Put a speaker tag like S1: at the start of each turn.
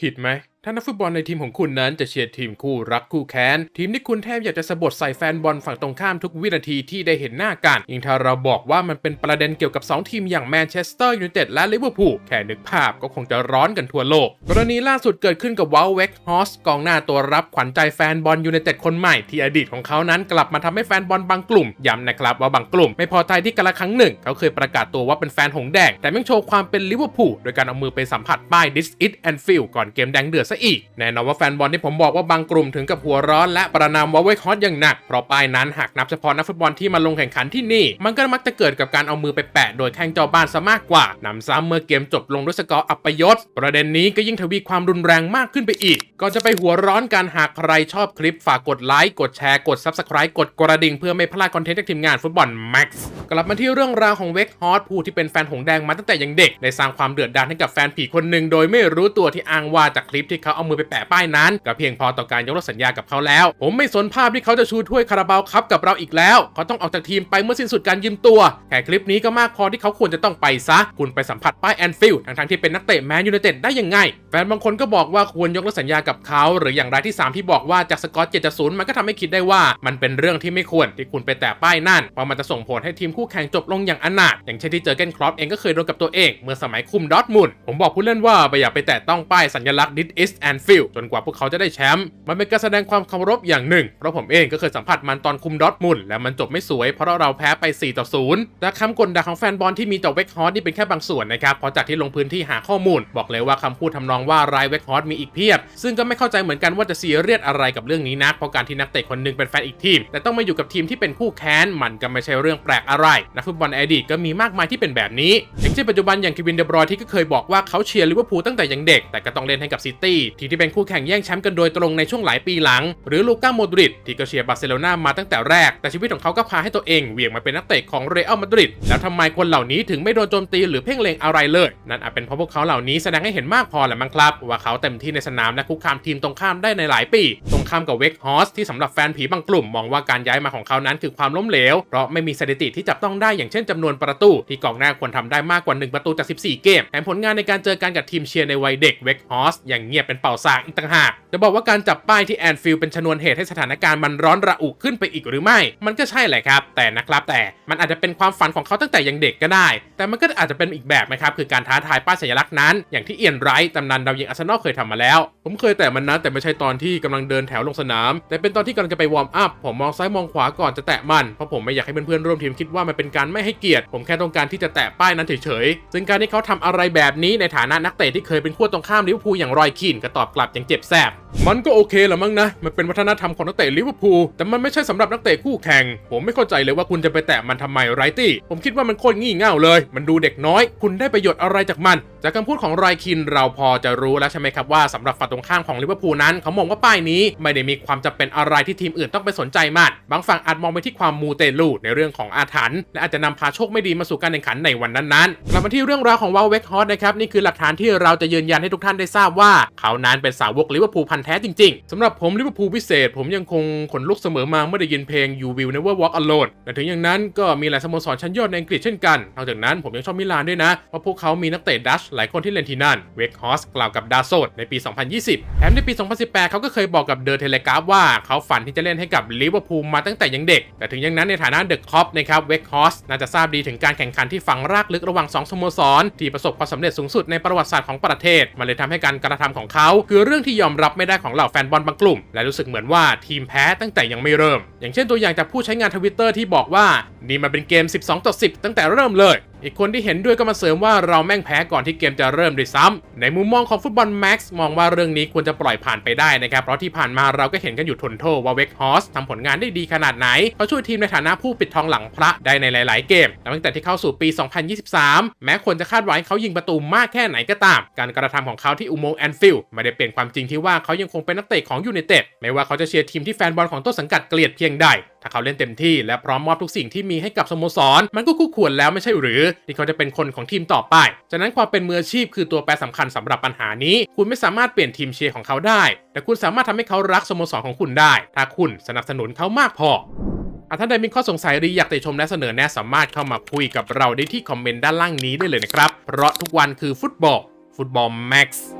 S1: ผิดไหม ถ้านักฟุตบอลในทีมของคุณนั้นจะเชียร์ทีมคู่รักคู่แค้น ทีมที่คุณแทบอยากจะสะบดใส่แฟนบอลฝั่งตรงข้ามทุกวินาทีที่ได้เห็นหน้ากัน ยิ่งถ้าเราบอกว่ามันเป็นประเด็นเกี่ยวกับ 2 ทีมอย่างแมนเชสเตอร์ยูไนเต็ดและลิเวอร์พูลแค่นึกภาพก็คงจะร้อนกันทั่วโลก กรณีล่าสุดเกิดขึ้นกับวอลเวกฮอสกองหน้าตัวรับขวัญใจแฟนบอลยูไนเต็ดคนใหม่ที่อดีตของเขานั้นกลับมาทำให้แฟนบอลบางกลุ่มย้ำนะครับว่าบางกลุ่ม ไม่พอใจที่กระครั้งหนึ่ง เขาเคยประกาศตัวว่าเป็นแฟนหงแดงแต่ไม่โชว์ความเป็นลิเวอร์พูลโดยการเอามือไปสัมผัสป้าย This It and Feel ก่อนเกมแดงเดือดซะอีก แน่นอนว่าแฟนบอลที่ผมบอกว่าบางกลุ่มถึงกับหัวร้อนและประนามวอลเวคฮอตอย่างหนัก เพราะป้ายนั้นหากนับเฉพาะนักฟุตบอลที่มาลงแข่งขันที่นี่ มันก็มักจะเกิดกับการเอามือไปแปะโดยแข้งเจ้าบ้านซะมากกว่านำซ้ำเมื่อเกมจบลงด้วยสกอร์อัปยศประเด็นนี้ก็ยิ่งทวีความรุนแรงมากขึ้นไปอีก ก่อนจะไปหัวร้อนกันหากใครชอบคลิปฝากกดไลค์กดแชร์กด Subscribe กดกระดิ่งเพื่อไม่พลาดคอนเทนต์จากทีมงานฟุตบอล Max กซ์กลับมาที่เรื่องราวของเวกฮอตผู้ที่เป็นแฟนหงแดงมาตั้งแต่ยังเด็ก ได้สร้างความเดือดดาลให้กับแฟนผีคนหนึ่งโดยไม่รู้ตัวที่อ้างว่าจากคลิปที่เขาเอามือไปแปะป้ายนั้น ก็เพียงพอต่อการยกเลิกสัญญากับเขาแล้ว ผมไม่สนภาพที่เขาจะชูถ้วยคาราบาวคัพกับเราอีกแล้วเขาต้องออกจากทีมไปเมื่อสิ้นสุดการยืมตัวแค่คลิปนี้ก็มากพอที่เขาควรจะต้องไปซะ คุณไปสัมผัสป้ายแอนฟิลด์ทั้งๆที่เป็นนักเตะแมนยูไนเต็ดได้ยังไงแฟนบางคนก็บอกว่าควรยกเลิกสัญญากับเขาหรืออย่างรายที่ 3 ที่บอกว่าจากสกอตเจ็ดศูนย์มันก็ทำให้คิดได้ว่ามันเป็นเรื่องที่ไม่ควรที่คุณไปแตะป้ายนั่นเพราะมันจะส่งผลให้ทีมคู่แข่งจบลงอย่างอนาถอย่างเช่นที่เจอเกนครอปเองก็เคยโดนกับตัวเอง เมื่อสมัยคุมดอทมุนผมบอกผู้เล่นว่าไปอย่าไปแตะต้องป้ายสัญลักษณ์ This is Anfield จนกว่าพวกเขาจะได้แชมป์มันเป็นการแสดงความเคารพอย่างหนึ่งเพราะผมเองก็เคยสัมผัสมันตอนคุมดอทมุนและมันจบไม่สวยเพราะเราแพ้ไป4ต่อ0แต่คำกลด่าของแฟนบอลที่มีต่อเวกฮอสนี่เป็นแค่บางส่วนนะครับเพราะจากที่ลงพื้นที่หาข้อมูล บอกเลยว่าคำพูดทำนองว่ารายเวกฮอสมีอีกเพียบ ซึ่งก็ไม่เข้าใจเหมือนกันว่าจะซีเรียสอะไรกับเรื่องนี้นักเพราะการที่นักเตะคนหนึงเป็นแฟนอีกทีม แต่ต้องมาอยู่กับทีมที่เป็นคู่แค้นมันก็ไม่ใช่เรื่องแปลกอะไรนักฟุตบอลอดีตก็มีมากมายที่เป็นแบบนี้อย่างเช่นปัจจุบันอย่างเควินเดบรอยที่ก็เคยบอกว่าเขาเชียร์ลิเวอร์พูลตั้งแต่ยังเด็กแต่ก็ต้องเล่นให้กับซิตี้ทีที่เป็นคู่แข่งแย่งแชมป์กันโดยตรงในช่วงหลายปีหลัง หรือลูก้าโมดริดที่ก็เชียร์บาร์เซโลนามาตั้งแต่แรก แต่ชีวิตของเขาก็พาให้ตัวเองเวี่ยงมาเป็นนักเตะของเรอัลมาดริดแล้วทำไมคนเหล่านี้ถึงไม่โดนโจมตีหรือเพ่งเล็งอะไรเลย นั่นอาจเป็นเพราะพวกเขาเหล่านี้แสดงให้เห็นมากพอแหละมั้งครับ ว่าเขาเต็มที่ในสนามและคุกคามทีมตรงข้ามได้ในหลายปีตรง ข้ามกับเวกฮอสที่สำหรับแฟนผีบางกลุ่มมองว่าการย้ายมาของเขานั้นคือความล้มเหลว เพราะไม่มีสถิติที่จับต้องได้อย่างเช่นจำนวนประตู ที่กองหน้าควรทำได้มากกว่า 1 ประตูจาก 14 เกมแถมผลงานในการเจอกันกับทีมเชียร์ในวัยเด็กเวกฮอสอย่างเงียบเป็นเป่าซางอีกต่างหากจะบอกว่าการจับป้ายที่แอนฟิลเป็นชนวนเหตุให้สถานการณ์มันร้อนระอุขึ้นไปอีกหรือไม่ มันก็ใช่แหละครับ แต่นะครับแต่มันอาจจะเป็นความฝันของเขาตั้งแต่ยังเด็กก็ได้ แต่มันก็อาจจะเป็นอีกแบบนะครับคือการท้าทายป้ายสัญลักษณ์นั้น อย่างที่เอียนไรท์ตำนานดาวยิงอาร์เซนอลเคยทำมาแล้ว ผมเคยแต่มันนะแต่ไม่ใช่ตอนที่กำลังเดินแถวลงสนาม แต่เป็นตอนที่กำลังจะไปวอร์มอัพผมมองซ้ายมองขวาก่อนจะแตะมัน เพราะผมไม่อยากให้เพื่อนๆร่วมทีมคิดว่ามันเป็นการไม่ให้เกียรติ ผมแค่ต้องการที่จะแตะป้ายนั้นเฉยๆ ซึ่งการที่เขาทำอะไรแบบนี้ในฐานะนักเตะที่เคยเป็นขั้วตรงข้ามลิเวอร์พูลอย่างรอยคีนก็ตอบกลับอย่างเจ็บแสบมันก็โอเคแหละมั้งนะ มันเป็นวัฒนธรรมของนักเตะลิเวอร์พูล แต่มันไม่ใช่สำหรับนักเตะคู่แข่ง ผมไม่เข้าใจเลยว่าคุณจะไปแตะมันทำไมไรตี้ ผมคิดว่ามันโคตรงี่เง่าเลย มันดูเด็กน้อย คุณได้ประโยชน์อะไรจากมันจากคำพูดของไรคินเราพอจะรู้แล้วใช่ไหมครับว่าสำหรับฝั่งตรงข้ามของลิเวอร์พูลนั้นเขามองว่าป้ายนี้ไม่ได้มีความจำเป็นอะไรที่ทีมอื่นต้องไปสนใจมันบางฝั่งอาจมองไปที่ความมูเตลูในเรื่องของอาถรรพ์และอาจจะนำพาโชคไม่ดีมาสู่การแข่งขันในวันนั้นๆกลับมาที่เรื่องราวของวาลเวกฮอตนะครับนี่คือหลักฐานที่เราจะยืนยันให้ทุกท่านได้ทราบว่า เขานั้นเป็นสาวกลิเวอร์พูลพันธุ์แท้จริงๆสำหรับผมลิเวอร์พูลพิเศษ ผมยังคงขนลุกเสมอมาเมื่อได้ยินเพลง You Will Never Walk Alone แต่ถึงอย่างนั้นก็มีหลายสโมสรชั้นยอดในอังกฤษเช่นกันนอกจากนั้นผมยังชอบมิลานด้วยนะเพราะพวกเขามีนักเตะดัชหลายคนที่เล่นที่นั่นเวกฮอสกล่าวกับดาโซดในปี 2020 แถมในปี 2018 เขาก็เคยบอกกับเดอะเทเลกราฟว่าเขาฝันที่จะเล่นให้กับลิเวอร์พูลมาตั้งแต่ยังเด็ก แต่ถึงอย่างนั้นในฐานะเดอะคอปนะครับเวกฮอสน่าจะทราบดีถึงการแข่งขันที่ฝังรากลึกระหว่างสองสโมสรที่ประสบความสำเร็จสูงสุดในประวัติศาสตร์ของประเทศมันเลยทำให้การกระทำของเขาคือเรื่องที่ยอมรับไม่ได้ของเหล่าแฟนบอลบางกลุ่ม และรู้สึกเหมือนว่าทีมแพ้ตั้งแต่ยังไม่เริ่ม อย่างเช่นตัวอย่างจากผู้ใช้งานทวิตเตอร์ที่บอกว่านี่มันเป็นเกม 12 ต่อ 10 ตั้งแต่เริ่มเลย อีกคนที่เห็นด้วยก็มาเสริมว่าเราแม่งแพ้ก่อนที่เกมจะเริ่มด้วยซ้ำในมุมมองของฟุตบอลแม็กซ์มองว่าเรื่องนี้ควรจะปล่อยผ่านไปได้นะครับ เพราะที่ผ่านมาเราก็เห็นกันอยู่ทนโทว่าเวกฮอสทำผลงานได้ดีขนาดไหนเขาช่วยทีมในฐานะผู้ปิดทองหลังพระได้ในหลาย ๆ เกมและตั้งแต่ที่เข้าสู่ปี 2023 แม้ควรจะคาดหวังเขายิงประตูมากแค่ไหนก็ตาม การกระทำของเขาที่อุโมงค์แอนฟิลด์ไม่ได้เปลี่ยนความจริงที่ว่าเขายังคงเป็นนักเตะของยูไนเต็ดไม่ว่าเขาจะเชียร์ทีมที่แฟนบอลของต้นสังกัดเกลียดเพียงใดถ้าเขาเล่นเต็มที่และพร้อมมอบทุกสิ่งที่มีให้กับสโมสร มันก็คู่ควรแล้วไม่ใช่หรือ ที่เขาจะเป็นคนของทีมต่อไปฉะนั้นความเป็นมืออาชีพคือตัวแปรสำคัญสำหรับปัญหานี้ คุณไม่สามารถเปลี่ยนทีมเชียร์ของเขาได้ แต่คุณสามารถทำให้เขารักสโมสรของคุณได้ ถ้าคุณสนับสนุนเขามากพอท่านใดมีข้อสงสัยหรืออยากติชมและเสนอแนะสามารถเข้ามาคุยกับเราได้ที่คอมเมนต์ด้านล่างนี้ได้เลยนะครับ เพราะทุกวันคือฟุตบอล ฟุตบอลแม็กซ์